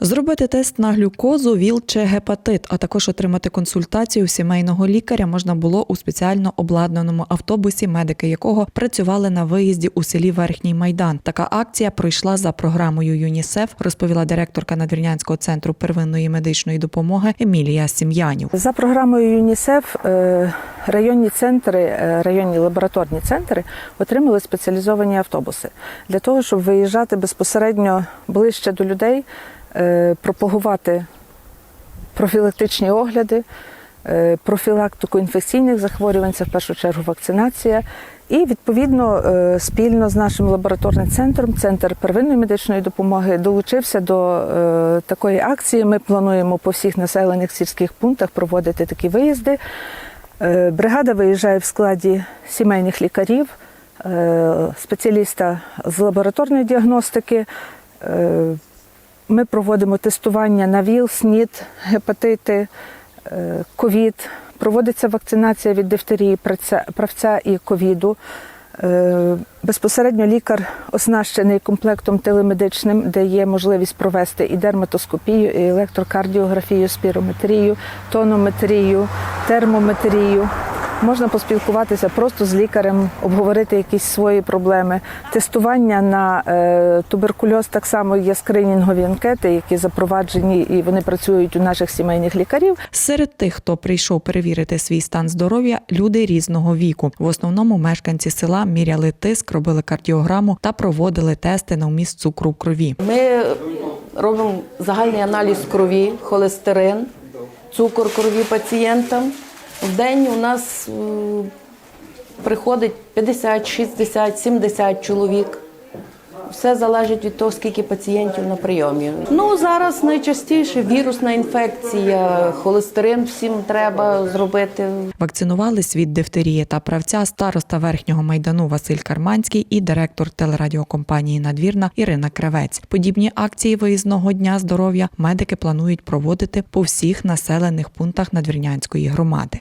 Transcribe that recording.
Зробити тест на глюкозу, ВІЛ чи гепатит, а також отримати консультацію сімейного лікаря можна було у спеціально обладнаному автобусі, медики якого працювали на виїзді у селі Верхній Майдан. Така акція пройшла за програмою ЮНІСЕФ, розповіла директорка Надвірнянського центру первинної медичної допомоги Емілія Сім'янів. За програмою ЮНІСЕФ е, районні центри, е, районні лабораторні центри отримали спеціалізовані автобуси для того, щоб виїжджати безпосередньо ближче до людей, пропагувати профілактичні огляди, е, профілактику інфекційних захворювань, це в першу чергу вакцинація. І відповідно е, спільно з нашим лабораторним центром, центр первинної медичної допомоги, долучився до е, такої акції. Ми плануємо по всіх населених сільських пунктах проводити такі виїзди. Е, Бригада виїжджає в складі сімейних лікарів, е, спеціаліста з лабораторної діагностики. Ми проводимо тестування на ВІЛ, СНІД, гепатити, е, ковід. Проводиться вакцинація від дифтерії, правця- правця і ковіду. Е, Безпосередньо лікар оснащений комплектом телемедичним, де є можливість провести і дерматоскопію, і електрокардіографію, спірометрію, тонометрію, термометрію. Можна поспілкуватися просто з лікарем, обговорити якісь свої проблеми. Тестування на е, туберкульоз так само є скринінгові анкети, які запроваджені і вони працюють у наших сімейних лікарів. Серед тих, хто прийшов перевірити свій стан здоров'я, люди різного віку. В основному мешканці села міряли тиск, робили кардіограму та проводили тести на вміст цукру в крові. Ми робимо загальний аналіз крові, холестерин, цукор крові пацієнтам. В день у нас е, приходить 50, 60, 70 чоловік. Все залежить від того, скільки пацієнтів на прийомі. Ну зараз найчастіше вірусна інфекція, холестерин всім треба зробити. Вакцинувались від дифтерії та правця староста верхнього майдану Василь Карманський і директор телерадіокомпанії Надвірна Ірина Кравець. Подібні акції виїзного дня здоров'я медики планують проводити по всіх населених пунктах Надвірнянської громади.